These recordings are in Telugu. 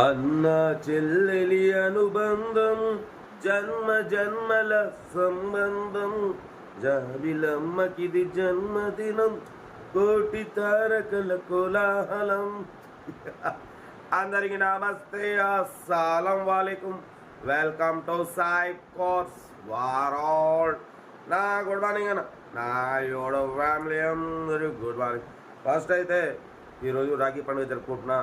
అన్న చెల్లెలి అనుబంధం జన్మ జన్మల సంబంధం జాబిలమ్మకిది జన్మదినం కోటి తారకల కోలాహలం అందరికి నమస్తే అస్సలం వాలేకుం వెల్కమ్ టు సాయి కోర్స్ వారాల్ నా గుడ్ మార్నింగ్ అన్న నా యోడ ఫ్యామిలీ అందరూ గుడ్ మార్నింగ్ ఫస్ట్ అయితే ఈరోజు రాఖీ పండుగ జరుపుకుంటున్నా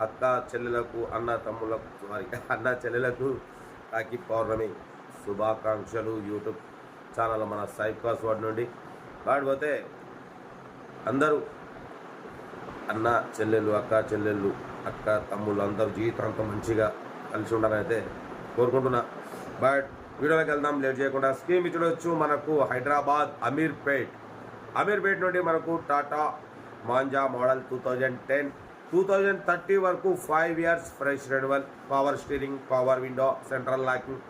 అక్క చెల్లెలకు అన్న తమ్ములకు సారీ అన్న చెల్లెలకు రాఖీ పౌర్ణమి శుభాకాంక్షలు. యూట్యూబ్ ఛానల్ మన సైకాస్ పాస్వర్డ్ నుండి కాకపోతే అందరూ అన్న చెల్లెళ్ళు అక్క చెల్లెళ్ళు అక్క తమ్ముళ్ళు అందరూ జీవితాంతం మంచిగా కలిసి ఉండాలైతే కోరుకుంటున్నా. బట్ వీడియోలోకి వెళ్దాం లేట్ చేయకుండా స్కీమ్ చూడొచ్చు మనకు హైదరాబాద్ అమీర్పేట్. అమీర్పేట్ నుండి మనకు Tata Manza model two thousand ten two thousand thirty వరకు five years fresh renewal power steering power window central locking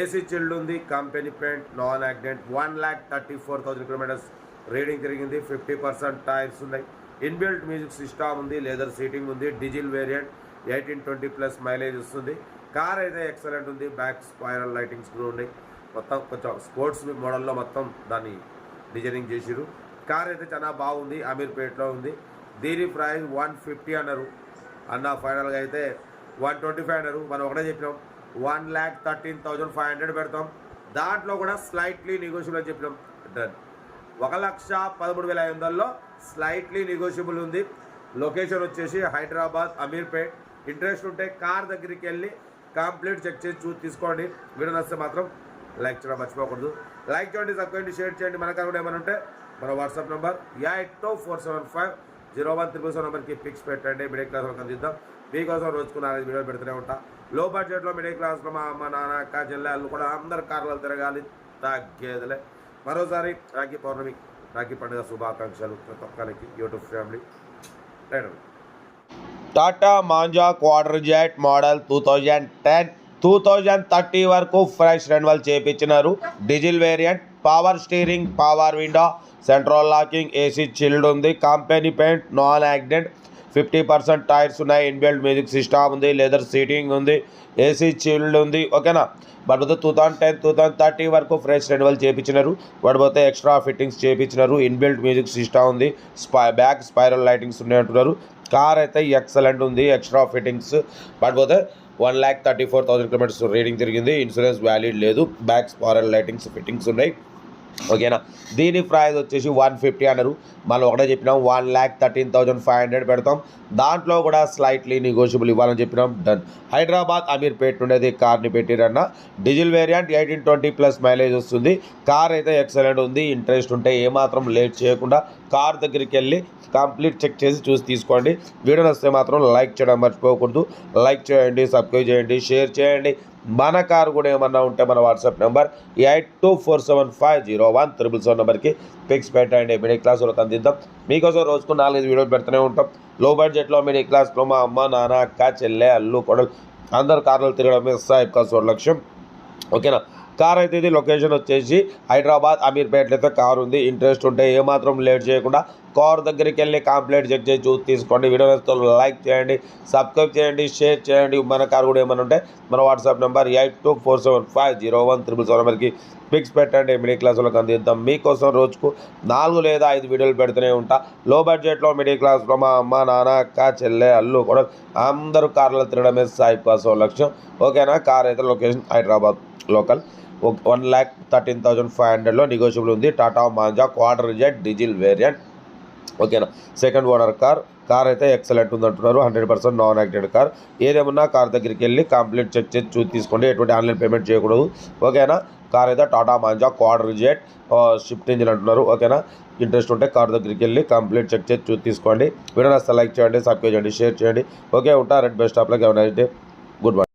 AC chilled ఉంది company paint non accident one lakh thirty four thousand kilometres reading తిరిగింది ఫిఫ్టీ పర్సెంట్ టైర్స్ ఉన్నాయి. ఇన్బిల్ట్ మ్యూజిక్ సిస్టమ్ ఉంది లెదర్ సీటింగ్ ఉంది diesel variant eighteen twenty plus mileage వస్తుంది. కార్ అయితే ఎక్సలెంట్ ఉంది బ్యాక్ స్పైరల్ లైటింగ్స్ కూడా ఉన్నాయి. మొత్తం కొంచెం స్పోర్ట్స్ మోడల్లో మొత్తం దాన్ని డిజైనింగ్ చేసిరు కార్ అయితే చాలా బాగుంది అమీర్పేట్లో ఉంది. దీని ప్రైస్ వన్ ఫిఫ్టీ అన్నారు. అన్న ఫైనల్గా అయితే వన్ ట్వంటీ ఫైవ్ అన్నారు. మనం ఒకటే చెప్పినాం. One lakh thirteen thousand five hundred పెడతాం. దాంట్లో కూడా స్లైట్లీ నెగోషియబుల్ అని చెప్పినాం. డన్ ఒక లక్ష పదమూడు వేల ఐదు వందల్లో స్లైట్లీ నెగోషియబుల్ ఉంది. లొకేషన్ వచ్చేసి హైదరాబాద్ అమీర్పేట్. ఇంట్రెస్ట్ ఉంటే కార్ దగ్గరికి వెళ్ళి కంప్లీట్ చెక్ చేసి చూసి తీసుకోండి. వీడియో నచ్చితే మాత్రం లైక్ చేయడం మర్చిపోకూడదు. లైక్ చేయండి సబ్స్క్రైబ్ షేర్ చేయండి. మన కూడా ఏమైనా ఉంటే మన WhatsApp number eight two four seven five zero one triple seven నెంబర్కి పిక్స్ పెట్టండి మిడిల్ క్లాస్ వాళ్ళకి అందిద్దాం. మీకోసం రోజుకు నాలుగు వీడియో పెడుతూనే ఉంటా. లో బడ్జెట్లో మిడిల్ క్లాస్లో మా అమ్మ నాన్న అక్క చెల్లెళ్ళు కూడా అందరు కార్లు తిరగాలి తగ్గేదిలే. మరోసారి రాఖీ పౌర్ణమి రాఖీ పండుగ శుభాకాంక్షలు ప్రతి ఒక్కరికి YouTube family. Right. Tata Manza Quadrajet model two thousand ten two thousand thirty వరకు fresh renewal చేయించినారు diesel variant power steering power window central locking AC chilled ఉంది. Company paint non accident fifty percent tyres ఉన్నాయి. ఇన్బిల్ట్ మ్యూజిక్ సిస్టమ్ ఉంది లెదర్ సీటింగ్ ఉంది ఏసీ చిల్డ్ ఉంది ఓకేనా? But two thousand ten two thousand thirty వరకు ఫ్రెష్ రెన్యువల్ చేయించినారు పడిపోతే ఎక్స్ట్రా ఫిట్టింగ్స్ చేయించినారు ఇన్బిల్ట్ మ్యూజిక్ సిస్టమ్ ఉంది. స్పై బ్యాక్ స్పైరల్ లైటింగ్స్ ఉన్నాయి అంటున్నారు. కార్ అయితే ఎక్సలెంట్ ఉంది ఎక్స్ట్రా ఫిట్టింగ్స్. పడిపోతే one lakh thirty four thousand kilometres reading జరిగింది. ఇన్సూరెన్స్ వ్యాలిడ్ లేదు. బ్యాక్ స్పారల్ లైటింగ్స్ ఫిట్టింగ్స్ ఉన్నాయి. ఓకేనా? దీని ప్రైస్ వచ్చేసి వన్ ఫిఫ్టీ అన్నారు. మనం ఒకటే చెప్పినాం one lakh thirteen thousand five hundred పెడతాం. దాంట్లో కూడా స్లైట్లీ నెగోషియబుల్ ఇవ్వాలని చెప్పినాం. డన్ హైదరాబాద్ అమీర్పేట్ ఉండేది కార్ని పెట్టిరన్న. Diesel variant eighteen twenty plus mileage వస్తుంది. కార్ అయితే ఎక్సలెంట్ ఉంది. ఇంట్రెస్ట్ ఉంటే ఏమాత్రం లేట్ చేయకుండా కార్ దగ్గరికి వెళ్ళి కంప్లీట్ చెక్ చేసి చూసి తీసుకోండి. వీడియో నచ్చితే మాత్రం లైక్ చేయడం మర్చిపోకూడదు. లైక్ చేయండి సబ్స్క్రైబ్ చేయండి షేర్ చేయండి. మన కారు కూడా ఏమన్నా ఉంటే మన WhatsApp number eight two four seven five zero one triple seven నెంబర్కి పిక్స్ పెట్టండి. మిడిల్ క్లాస్ వాళ్ళకి అందిద్దాం. మీకోసం రోజుకు నాలుగైదు వీడియోలు పెడుతూనే ఉంటాం. లో బడ్జెట్లో మిడిల్ క్లాస్లో మా అమ్మ నాన్న అక్క చెల్లె అల్లు కొడలు అందరు కార్లు తిరగడమే సాహిబ్ కాసు లక్ష్యం ఓకేనా? కార్ అయితే ఇది లొకేషన్ వచ్చేసి హైదరాబాద్ అమీర్పేటలో అయితే కార్ ఉంది. ఇంట్రెస్ట్ ఉంటే ఏమాత్రం లేట్ చేయకుండా కార్ దగ్గరికి వెళ్ళి కంప్లీట్ చెక్ చేసి చూసి తీసుకోండి. వీడియో నచ్చితే లైక్ చేయండి సబ్స్క్రైబ్ చేయండి షేర్ చేయండి. మన కార్ కూడా ఏమైనా ఉంటే మన WhatsApp number eight two four seven five zero one triple seven నెంబర్కి పిక్స్ పెట్టండి. మిడిల్ క్లాస్ వాళ్ళకి అందిద్దాం. మీకోసం రోజుకు నాలుగు లేదా ఐదు వీడియోలు పెడుతూనే ఉంటా. లో బడ్జెట్లో మిడిల్ క్లాస్లో మా అమ్మ నాన్న అక్క చెల్లె అల్లు కూడా అందరూ కార్లు తినడమే సాయి కోసం లక్ష్యం. ఓకేనా? కార్ అయితే location Hyderabad local. One lakh thirteen thousand five హండ్రెడ్లో నెగోషియబుల్ ఉంది. Tata Manza Quadrajet diesel variant ఓకేనా సెకండ్ ఓనర్ కార్ కార్ అయితే ఎక్సలెంట్ ఉంది అంటున్నారు హండ్రెడ్ పర్సెంట్ నాన్ యాక్టెడ్ కార్ ఏదేమన్నా కార్ దగ్గరికి వెళ్ళి కంప్లీట్ చెక్ చేసి చూసి తీసుకోండి. ఎటువంటి ఆన్లైన్ పేమెంట్ చేయకూడదు. ఓకేనా కార్ అయితే Tata Manza Quadrajet shift engine అంటున్నారు. ఓకేనా ఇంట్రెస్ట్ ఉంటే కార్ దగ్గరికి వెళ్ళి కంప్లీట్ చెక్ చేసి చూసి తీసుకోండి. వీడియో నస్తే లైక్ చేయండి సబ్స్క్రైబ్ చేయండి షేర్ చేయండి. ఓకే ఉంటా. రెడ్ బెస్ట్ స్టాప్లోకి ఏమైనా గుడ్ మార్నింగ్